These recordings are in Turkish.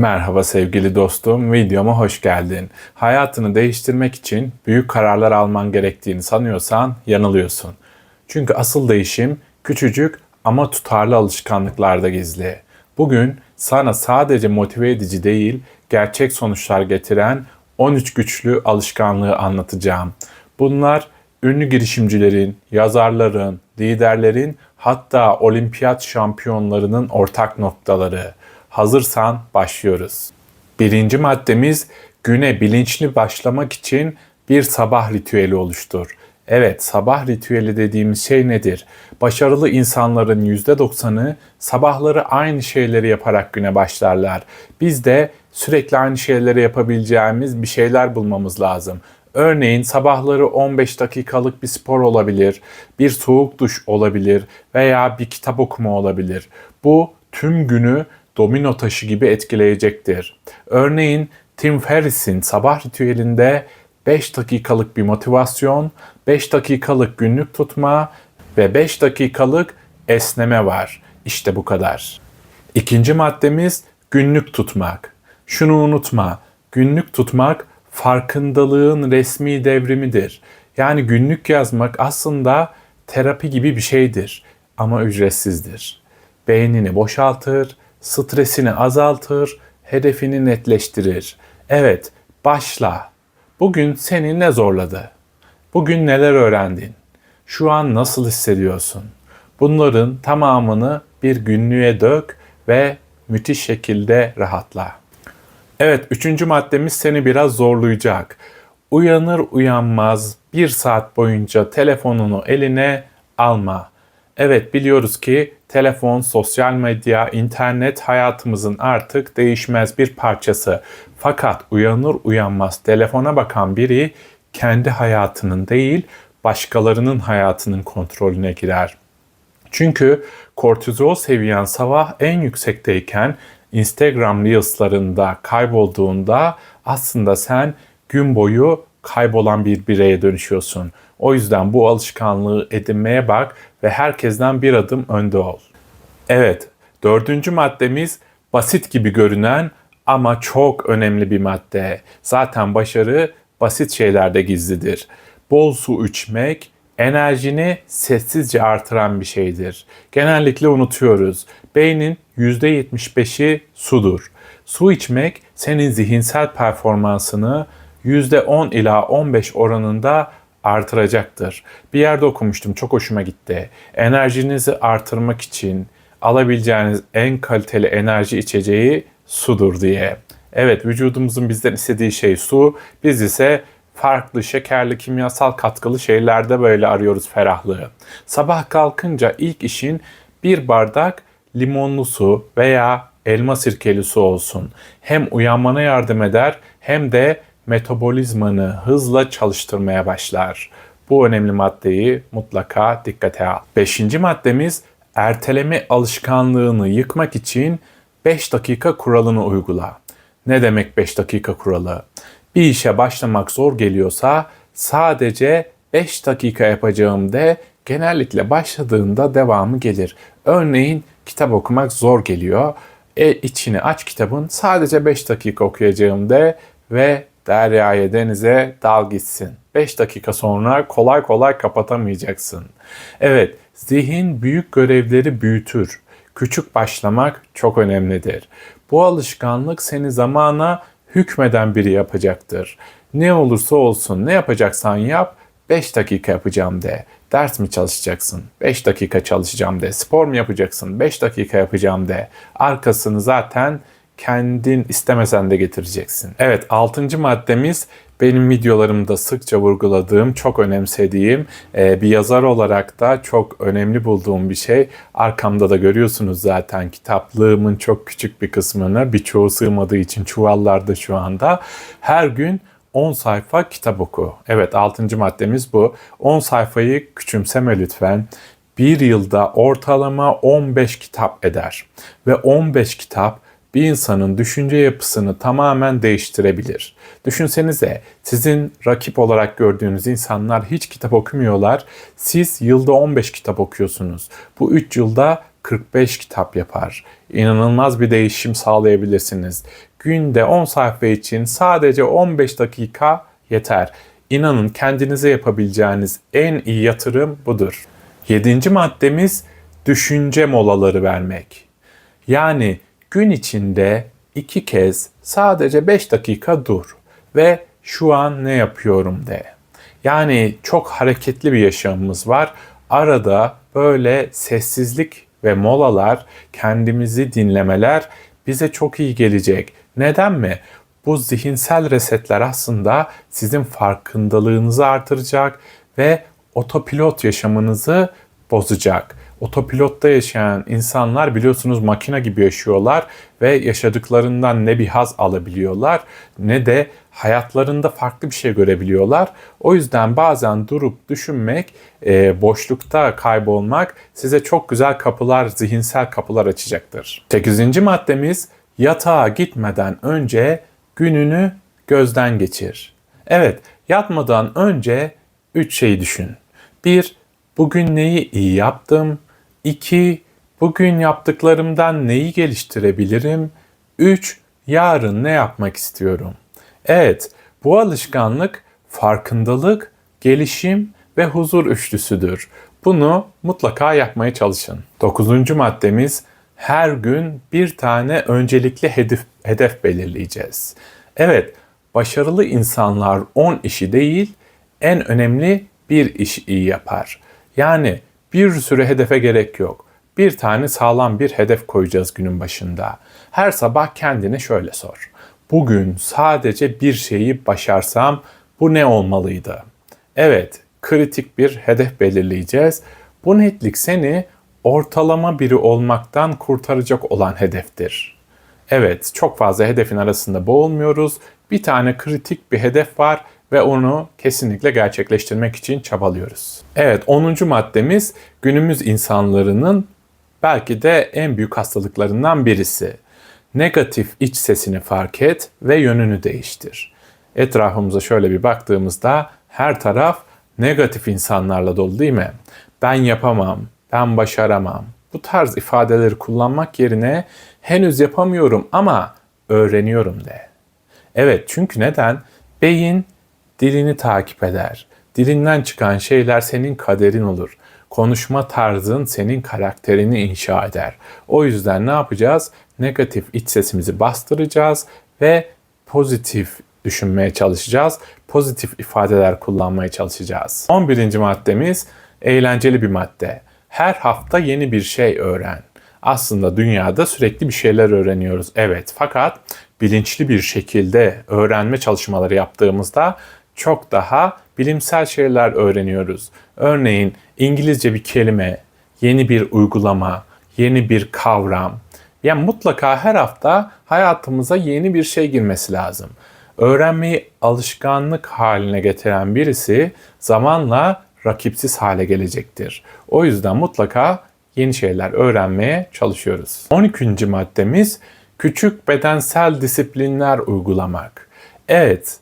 Merhaba sevgili dostum, videoma hoş geldin. Hayatını değiştirmek için büyük kararlar alman gerektiğini sanıyorsan yanılıyorsun. Çünkü asıl değişim küçücük ama tutarlı alışkanlıklarda gizli. Bugün sana sadece motive edici değil, gerçek sonuçlar getiren 13 güçlü alışkanlığı anlatacağım. Bunlar ünlü girişimcilerin, yazarların, liderlerin hatta olimpiyat şampiyonlarının ortak noktaları. Hazırsan başlıyoruz. Birinci maddemiz güne bilinçli başlamak için bir sabah ritüeli oluştur. Evet, sabah ritüeli dediğimiz şey nedir? Başarılı insanların %90'ı sabahları aynı şeyleri yaparak güne başlarlar. Biz de sürekli aynı şeyleri yapabileceğimiz bir şeyler bulmamız lazım. Örneğin sabahları 15 dakikalık bir spor olabilir, bir soğuk duş olabilir veya bir kitap okuma olabilir. Bu tüm günü domino taşı gibi etkileyecektir. Örneğin Tim Ferriss'in sabah ritüelinde 5 dakikalık bir motivasyon, 5 dakikalık günlük tutma ve 5 dakikalık esneme var. İşte bu kadar. İkinci maddemiz günlük tutmak. Şunu unutma. Günlük tutmak farkındalığın resmi devrimidir. Yani günlük yazmak aslında terapi gibi bir şeydir ama ücretsizdir. Beynini boşaltır, stresini azaltır, hedefini netleştirir. Evet, başla. Bugün seni ne zorladı? Bugün neler öğrendin? Şu an nasıl hissediyorsun? Bunların tamamını bir günlüğe dök ve müthiş şekilde rahatla. Evet, üçüncü maddemiz seni biraz zorlayacak. Uyanır uyanmaz bir saat boyunca telefonunu eline alma. Evet biliyoruz ki telefon, sosyal medya, internet hayatımızın artık değişmez bir parçası. Fakat uyanır uyanmaz telefona bakan biri kendi hayatının değil, başkalarının hayatının kontrolüne girer. Çünkü kortizol seviyen sabah en yüksekteyken Instagram Reels'larında kaybolduğunda aslında sen gün boyu kaybolan bir bireye dönüşüyorsun. O yüzden bu alışkanlığı edinmeye bak ve herkesten bir adım önde ol. Evet, dördüncü maddemiz basit gibi görünen ama çok önemli bir madde. Zaten başarı basit şeylerde gizlidir. Bol su içmek enerjini sessizce artıran bir şeydir. Genellikle unutuyoruz. Beynin %75'i sudur. Su içmek senin zihinsel performansını %10 ila 15 oranında artıracaktır. Bir yerde okumuştum çok hoşuma gitti. Enerjinizi artırmak için alabileceğiniz en kaliteli enerji içeceği sudur diye. Evet vücudumuzun bizden istediği şey su. Biz ise farklı şekerli kimyasal katkılı şeylerde böyle arıyoruz ferahlığı. Sabah kalkınca ilk işin bir bardak limonlu su veya elma sirkeli su olsun. Hem uyanmana yardım eder hem de metabolizmanı hızla çalıştırmaya başlar. Bu önemli maddeyi mutlaka dikkate al. Beşinci maddemiz erteleme alışkanlığını yıkmak için 5 dakika kuralını uygula. Ne demek 5 dakika kuralı? Bir işe başlamak zor geliyorsa sadece 5 dakika yapacağım de genellikle başladığında devamı gelir. Örneğin kitap okumak zor geliyor. E içini aç kitabın sadece 5 dakika okuyacağım de ve deryaya denize dal gitsin. 5 dakika sonra kolay kolay kapatamayacaksın. Evet, zihin büyük görevleri büyütür. Küçük başlamak çok önemlidir. Bu alışkanlık seni zamana hükmeden biri yapacaktır. Ne olursa olsun ne yapacaksan yap 5 dakika yapacağım de. Ders mi çalışacaksın? 5 dakika çalışacağım de. Spor mu yapacaksın? 5 dakika yapacağım de. Arkasını zaten kendin istemesen de getireceksin. Evet altıncı maddemiz benim videolarımda sıkça vurguladığım, çok önemsediğim, e, bir yazar olarak da çok önemli bulduğum bir şey. Arkamda da görüyorsunuz zaten kitaplığımın çok küçük bir kısmını, birçoğu sığmadığı için çuvallarda şu anda. Her gün 10 sayfa kitap oku. Evet 6. maddemiz bu. 10 sayfayı küçümseme lütfen. Bir yılda ortalama 15 kitap eder. Ve 15 kitap bir insanın düşünce yapısını tamamen değiştirebilir. Düşünsenize sizin rakip olarak gördüğünüz insanlar hiç kitap okumuyorlar. Siz yılda 15 kitap okuyorsunuz. Bu 3 yılda 45 kitap yapar. İnanılmaz bir değişim sağlayabilirsiniz. Günde 10 sayfa için sadece 15 dakika yeter. İnanın kendinize yapabileceğiniz en iyi yatırım budur. Yedinci maddemiz düşünce molaları vermek. Yani gün içinde iki kez sadece 5 dakika dur ve şu an ne yapıyorum de. Yani çok hareketli bir yaşamımız var. Arada böyle sessizlik ve molalar, kendimizi dinlemeler bize çok iyi gelecek. Neden mi? Bu zihinsel resetler aslında sizin farkındalığınızı artıracak ve otopilot yaşamınızı bozacak. Otopilotta yaşayan insanlar biliyorsunuz makine gibi yaşıyorlar ve yaşadıklarından ne bir haz alabiliyorlar ne de hayatlarında farklı bir şey görebiliyorlar. O yüzden bazen durup düşünmek, e, boşlukta kaybolmak size çok güzel kapılar, zihinsel kapılar açacaktır. 8. maddemiz yatağa gitmeden önce gününü gözden geçir. Evet, yatmadan önce 3 şeyi düşün. 1. Bugün neyi iyi yaptım? 2. Bugün yaptıklarımdan neyi geliştirebilirim? 3. Yarın ne yapmak istiyorum? Evet, bu alışkanlık farkındalık, gelişim ve huzur üçlüsüdür. Bunu mutlaka yapmaya çalışın. Dokuzuncu maddemiz her gün bir tane öncelikli hedef, hedef belirleyeceğiz. Evet, başarılı insanlar 10 işi değil, en önemli bir iş iyi yapar. Yani bir sürü hedefe gerek yok. Bir tane sağlam bir hedef koyacağız günün başında. Her sabah kendine şöyle sor. Bugün sadece bir şeyi başarsam bu ne olmalıydı? Evet, kritik bir hedef belirleyeceğiz. Bu netlik seni ortalama biri olmaktan kurtaracak olan hedeftir. Evet, çok fazla hedefin arasında boğulmuyoruz. Bir tane kritik bir hedef var ve onu kesinlikle gerçekleştirmek için çabalıyoruz. Evet 10. maddemiz günümüz insanlarının belki de en büyük hastalıklarından birisi. Negatif iç sesini fark et ve yönünü değiştir. Etrafımıza şöyle bir baktığımızda her taraf negatif insanlarla dolu değil mi? Ben yapamam, ben başaramam. Bu tarz ifadeleri kullanmak yerine henüz yapamıyorum ama öğreniyorum de. Evet çünkü neden? Beyin dilini takip eder. Dilinden çıkan şeyler senin kaderin olur. Konuşma tarzın senin karakterini inşa eder. O yüzden ne yapacağız? Negatif iç sesimizi bastıracağız ve pozitif düşünmeye çalışacağız. Pozitif ifadeler kullanmaya çalışacağız. 11. maddemiz eğlenceli bir madde. Her hafta yeni bir şey öğren. Aslında dünyada sürekli bir şeyler öğreniyoruz. Evet fakat bilinçli bir şekilde öğrenme çalışmaları yaptığımızda çok daha bilimsel şeyler öğreniyoruz. Örneğin İngilizce bir kelime, yeni bir uygulama, yeni bir kavram. Yani mutlaka her hafta hayatımıza yeni bir şey girmesi lazım. Öğrenmeyi alışkanlık haline getiren birisi zamanla rakipsiz hale gelecektir. O yüzden mutlaka yeni şeyler öğrenmeye çalışıyoruz. 12. maddemiz küçük bedensel disiplinler uygulamak. Evet,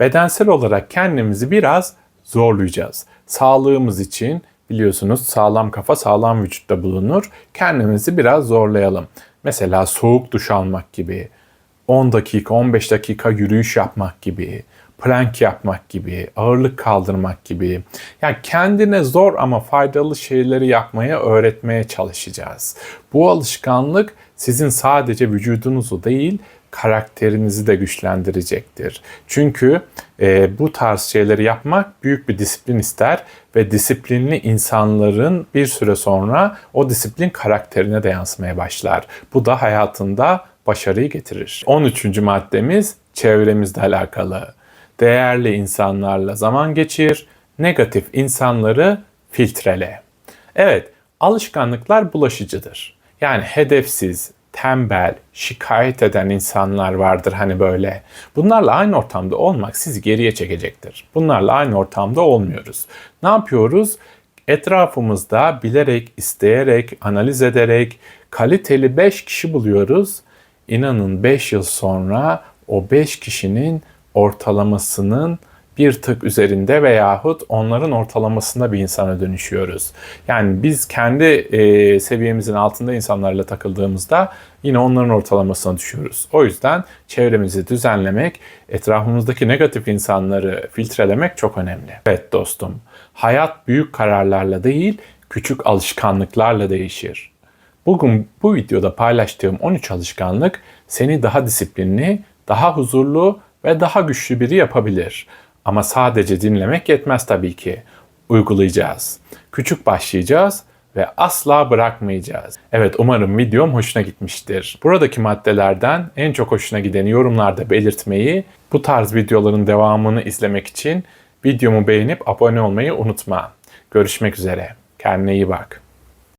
bedensel olarak kendimizi biraz zorlayacağız. Sağlığımız için biliyorsunuz sağlam kafa sağlam vücutta bulunur. Kendimizi biraz zorlayalım. Mesela soğuk duş almak gibi, 10 dakika 15 dakika yürüyüş yapmak gibi, plank yapmak gibi, ağırlık kaldırmak gibi. Yani kendine zor ama faydalı şeyleri yapmaya öğretmeye çalışacağız. Bu alışkanlık sizin sadece vücudunuzu değil, karakterinizi de güçlendirecektir. Çünkü e, bu tarz şeyleri yapmak büyük bir disiplin ister ve disiplinli insanların bir süre sonra o disiplin karakterine de yansımaya başlar. Bu da hayatında başarıyı getirir. 13. maddemiz çevremizle alakalı. Değerli insanlarla zaman geçir, negatif insanları filtrele. Evet, alışkanlıklar bulaşıcıdır. Yani hedefsiz, tembel, şikayet eden insanlar vardır hani böyle. Bunlarla aynı ortamda olmak sizi geriye çekecektir. Bunlarla aynı ortamda olmuyoruz. Ne yapıyoruz? Etrafımızda bilerek, isteyerek, analiz ederek kaliteli 5 kişi buluyoruz. İnanın 5 yıl sonra o 5 kişinin ortalamasının bir tık üzerinde veyahut onların ortalamasında bir insana dönüşüyoruz. Yani biz kendi e, seviyemizin altında insanlarla takıldığımızda yine onların ortalamasına düşüyoruz. O yüzden çevremizi düzenlemek, etrafımızdaki negatif insanları filtrelemek çok önemli. Evet dostum, hayat büyük kararlarla değil, küçük alışkanlıklarla değişir. Bugün bu videoda paylaştığım 13 alışkanlık seni daha disiplinli, daha huzurlu ve daha güçlü biri yapabilir. Ama sadece dinlemek yetmez tabii ki. Uygulayacağız. Küçük başlayacağız ve asla bırakmayacağız. Evet umarım videom hoşuna gitmiştir. Buradaki maddelerden en çok hoşuna gideni yorumlarda belirtmeyi, bu tarz videoların devamını izlemek için videomu beğenip abone olmayı unutma. Görüşmek üzere. Kendine iyi bak.